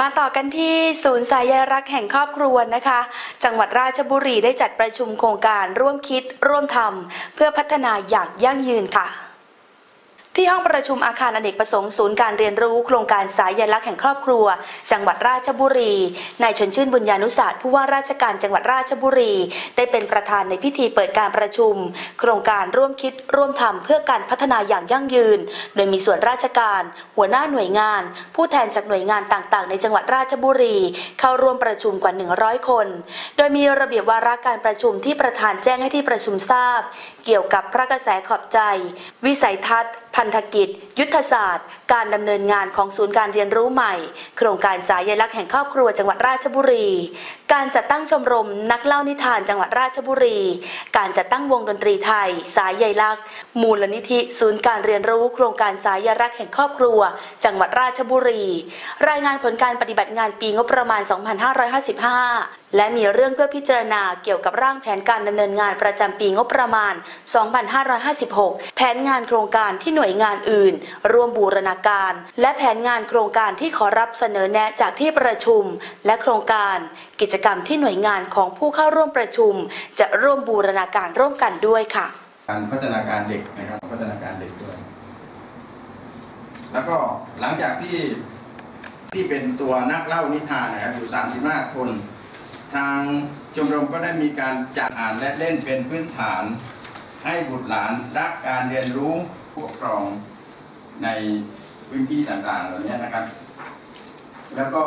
มาต่อกันที่ศูนย์สายใยรักแห่งครอบครัวนะคะ จังหวัดราชบุรีได้จัดประชุมโครงการร่วมคิดร่วมทำเพื่อพัฒนาอย่างยั่งยืนค่ะ ที่ห้องประชุมอาคารอเนกประสงค์ศูนย์การเรียนรู้โครงการสายยลักษณ์แห่งครอบครัว จังหวัดราชบุรีนายชนชื่นบุญญานุศาสตร์ผู้ว่าราชการจังหวัดราชบุรี ได้เป็นประธานในพิธีเปิดการประชุม โครงการร่วมคิดร่วมทำเพื่อการพัฒนาอย่างยั่งยืน โดยมีส่วนราชการ หัวหน้าหน่วยงาน ผู้แทนจากหน่วยงานต่างๆ ในจังหวัดราชบุรี เข้าร่วมประชุมกว่า 100 คน โดยมีระเบียบวาระการประชุมที่ประธานแจ้งให้ที่ประชุมทราบ เกี่ยวกับพระกระแสขอบใจ วิสัยทัศน์ พันธกิจ ยุทธศาสตร์ การดำเนินงานของศูนย์การเรียนรู้ใหม่ โครงการสายใยลักษณ์แห่งครอบครัวจังหวัดราชบุรี การจัดตั้งชมรมนักเล่านิทานจังหวัดราชบุรี การจัดตั้งวงดนตรีไทย สายใยลักษณ์มูลนิธิ ศูนย์การเรียนรู้ โครงการสายใยรักแห่งครอบครัว จังหวัดราชบุรี รายงานผลการปฏิบัติงานปีงบประมาณ 2555 และมีเรื่องเพื่อพิจารณาเกี่ยวกับร่างแผนการดำเนินงานประจำปีงบประมาณ 2556 แผนงานโครงการที่หน่วยน่วยงานอื่น ร่วมบูรณาการ และแผนงานโครงการที่ขอรับเสนอแนะจากที่ประชุม และโครงการ กิจกรรมที่หน่วยงานของผู้เข้าร่วมประชุม จะร่วมบูรณาการร่วมกันด้วยค่ะ การพัฒนาการเด็กนะครับพัฒนาการเด็กด้วยแล้วก็หลังจากที่ที่เป็นตัวนักเล่านิทานนะครับอยู่ 35 คน ทางชมรมก็ได้มีการจัดอ่านและเล่นเป็นพื้นฐาน ให้บุตรหลานรักการเรียนรู้ผู้ปกครองในพื้นที่ต่างๆเหล่านี้นะครับ แล้วก็